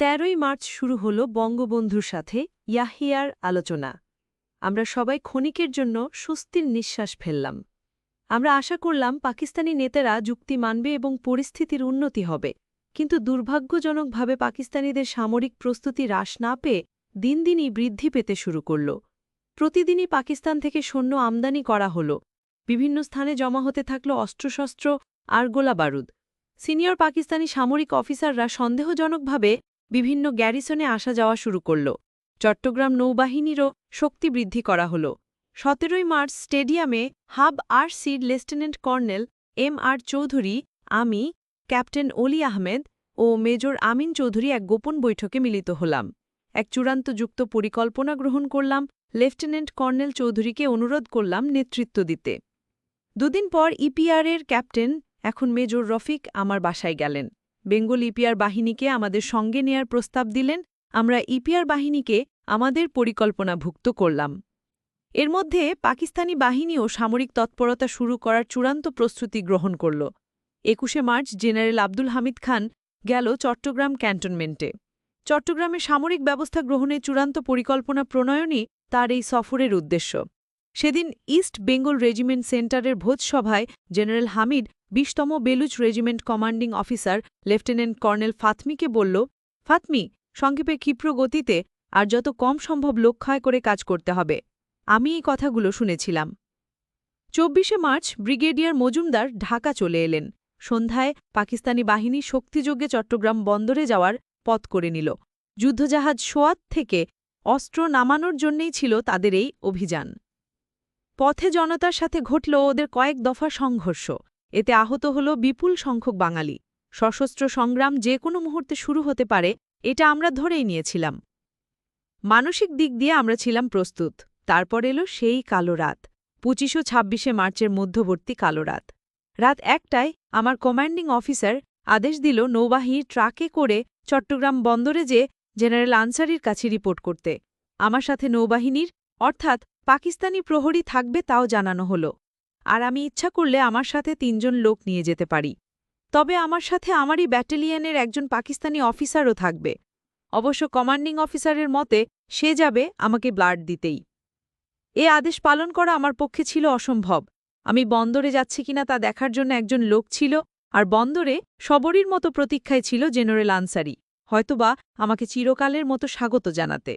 তেরোই মার্চ শুরু হল বঙ্গবন্ধুর সাথে ইয়াহিয়ার আলোচনা। আমরা সবাই ক্ষণিকের জন্য স্বস্তির নিঃশ্বাস ফেললাম। আমরা আশা করলাম পাকিস্তানি নেতারা যুক্তি মানবে এবং পরিস্থিতির উন্নতি হবে। কিন্তু দুর্ভাগ্যজনকভাবে পাকিস্তানিদের সামরিক প্রস্তুতি হ্রাস না পেয়ে দিন দিনই বৃদ্ধি পেতে শুরু করল। প্রতিদিনই পাকিস্তান থেকে সৈন্য আমদানি করা হল। বিভিন্ন স্থানে জমা হতে থাকল অস্ত্রশস্ত্র আর গোলা বারুদ সিনিয়র পাকিস্তানি সামরিক অফিসাররা সন্দেহজনকভাবে বিভিন্ন গ্যারিসনে আসা যাওয়া শুরু করল। চট্টগ্রাম নৌবাহিনীরও শক্তি বৃদ্ধি করা হল। সতেরোই মার্চ স্টেডিয়ামে হাব আর সির lieutenant colonel M R Chowdhury, আমি, ক্যাপ্টেন অলি আহমেদ ও মেজর আমিন চৌধুরী এক গোপন বৈঠকে মিলিত হলাম। এক চূড়ান্ত যুক্ত পরিকল্পনা গ্রহণ করলাম, লেফটেন্যান্ট কর্নেল চৌধুরীকে অনুরোধ করলাম নেতৃত্ব দিতে। দুদিন পর ইপিআরের ক্যাপ্টেন, এখন মেজর রফিক, আমার বাসায় গেলেন। বেঙ্গল ইপিআর বাহিনীকে আমাদের সঙ্গে নেয়ার প্রস্তাব দিলেন, আমরা ইপিআর বাহিনীকে আমাদের পরিকল্পনাভুক্ত করলাম। এর মধ্যে পাকিস্তানি বাহিনীও সামরিক তৎপরতা শুরু করার চূড়ান্ত প্রস্তুতি গ্রহণ করল। একুশে মার্চ জেনারেল আব্দুল হামিদ খান গেল চট্টগ্রাম ক্যান্টনমেন্টে। চট্টগ্রামে সামরিক ব্যবস্থা গ্রহণের চূড়ান্ত পরিকল্পনা প্রণয়নই তার এই সফরের উদ্দেশ্য। সেদিন ইস্ট বেঙ্গল রেজিমেন্ট সেন্টারের ভোজসভায় জেনারেল হামিদ বিশতম Baloch regiment commanding officer lieutenant colonel ফাতমিকে বলল, ফাতমি, সংক্ষেপে ক্ষিপ্র গতিতে আর যত কম সম্ভব লক্ষ্যয় করে কাজ করতে হবে। আমি এই কথাগুলো শুনেছিলাম। চব্বিশে মার্চ ব্রিগেডিয়ার মজুমদার ঢাকা চলে এলেন। সন্ধ্যায় পাকিস্তানি বাহিনী শক্তিযোগে চট্টগ্রাম বন্দরে যাওয়ার পথ করে নিল। যুদ্ধজাহাজ সোয়াত থেকে অস্ত্র নামানোর জন্যেই ছিল তাদের এই অভিযান। পথে জনতার সাথে ঘটল ওদের কয়েক দফা সংঘর্ষ। এতে আহত হল বিপুল সংখ্যক বাঙালি। সশস্ত্র সংগ্রাম যে কোনো মুহূর্তে শুরু হতে পারে, এটা আমরা ধরেই নিয়েছিলাম। মানসিক দিক দিয়ে আমরা ছিলাম প্রস্তুত। তারপর এলো সেই কালো রাত। পঁচিশো ছাব্বিশে মার্চের মধ্যবর্তী কালো রাত। রাত একটায় আমার কমান্ডিং অফিসার আদেশ দিল নৌবাহিনী ট্রাকে করে চট্টগ্রাম বন্দরে যে জেনারেল আনসারির কাছে রিপোর্ট করতে। আমার সাথে নৌবাহিনীর, অর্থাৎ পাকিস্তানি প্রহরী থাকবে তাও জানানো হলো। আর আমি ইচ্ছা করলে আমার সাথে তিনজন লোক নিয়ে যেতে পারি। তবে আমার সাথে আমারই ব্যাটালিয়নের একজন পাকিস্তানি অফিসারও থাকবে। অবশ্য কমান্ডিং অফিসারের মতে, সে যাবে আমাকে ব্লাড দিতেই। এ আদেশ পালন করা আমার পক্ষে ছিল অসম্ভব। আমি বন্দরে যাচ্ছি কিনা তা দেখার জন্য একজন লোক ছিল, আর বন্দরে সবরীর মতো প্রতীক্ষায় ছিল জেনারেল আনসারি। হয়তোবা আমাকে চিরকালের মতো স্বাগত জানাতে।